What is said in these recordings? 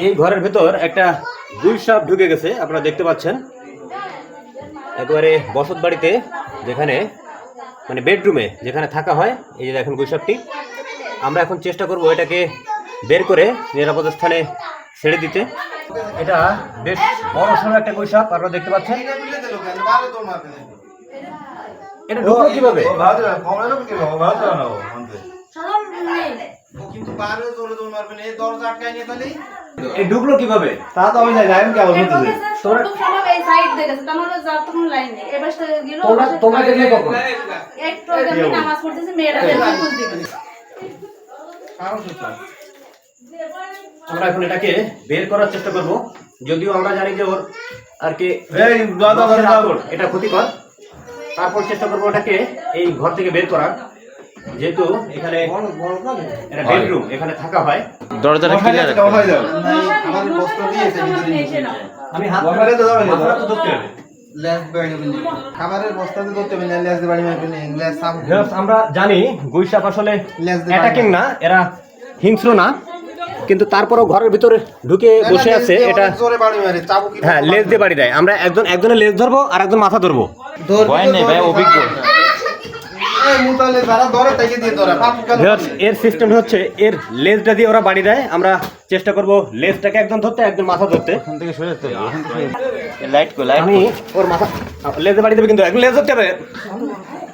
এই ঘরের ভেতর একটা গুই সাপ ঢুকে গেছে আপনারা দেখতে পাচ্ছেন একেবারে বসত বাড়িতে যেখানে মানে বেডরুমে যেখানে থাকা হয় এই যে দেখেন গুই সাপটি আমরা এখন চেষ্টা করব এটাকে বের করে নিরাপদ স্থানে ছেড়ে দিতে এটা বেশ বড় সড়ো একটা গুই সাপ আপনারা দেখতে পাচ্ছেন এটা ঢুকলো কীভাবে কিন্তু বাইরে চলে দৌড় মারবেন এই দরজা আটকায় নিয়ে তাহলে? এই ঢুকলো কীভাবে? তা তো আমি জানি আমি কেমন হতেছে তোমরা- তোমরা সব এই সাইড দেখেছে তার যার তখন লাইন নেই এবার সে গেল তোমরা তোমরা দেখলে কখন? একটু আগে আমি নামাজ পড়তেছি মেয়েরা ফুল দিবে আমরা এখন এটাকে বের করার চেষ্টা করব যদিও আমরা জানি যে ওর আর কি এই দাদা দাদা এটা ক্ষতিকর। তারপর চেষ্টা করব ওটাকে এই ঘর থেকে বের করার। যেহেতু এখানে এটা বেডরুম এখানে থাকা হয়। দরজাটা ক্লিয়ার হয়ে যাবে। আমার বস্তা দিয়েছে ভিতরে আমি হাত বসালে তো যাবে। না। তো ধরতে হবে। আমরা জানি গুইসাপ আসলে অ্যাটাকিং না এরা হিংস্র না। কিন্তু তারপরও ঘরের ভিতরে ঢুকে বসে আছে এটা জোরে বাড়ি মারে চাবুক হ্যাঁ লেজ দিয়ে বাড়ি দেয়। আমরা একজন একজনের লেজ ধরবো আর একজন মাথা ধরবো। ভয় নেই ভাই অভিজ্ঞ। এর সিস্টেম হচ্ছে এর লেজটা দিয়ে ওরা বাড়ি দেয়। আমরা চেষ্টা করব লেজটাকে একদম ধরতে একজন মাথা ধরতে। এখান থেকে সরে যেতে। লাইট কো লাইট ওর মাথা লেজে বাড়ি দেবে কিন্তু একজন লেজ ধরতে হবে।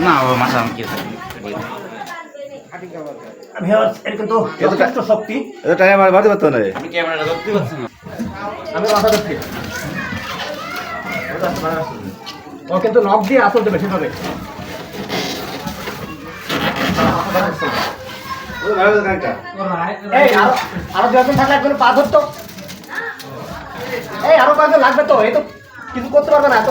না কিন্তু যথেষ্ট শক্তি এটা টাইম আর বাড়তে পারতো না আমি ক্যামেরাটা ধরতে পারছি না আমি মাথা ধরছি ও কিন্তু নখ দিয়ে আসল দেবে সেভাবে আরও আরও দু একজন থাকলে একজন পা ধরতো এই আরও কয়েকজন লাগবে তো এই তো কিছু করতে পারবে না এত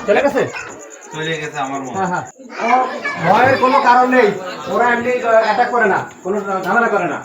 চলে গেছে? চলে গেছে আমার ও, ভয়ের কোনো কারণ নেই। ওরা এমনি অ্যাটাক করে না কোনো ঝামেলা করে না।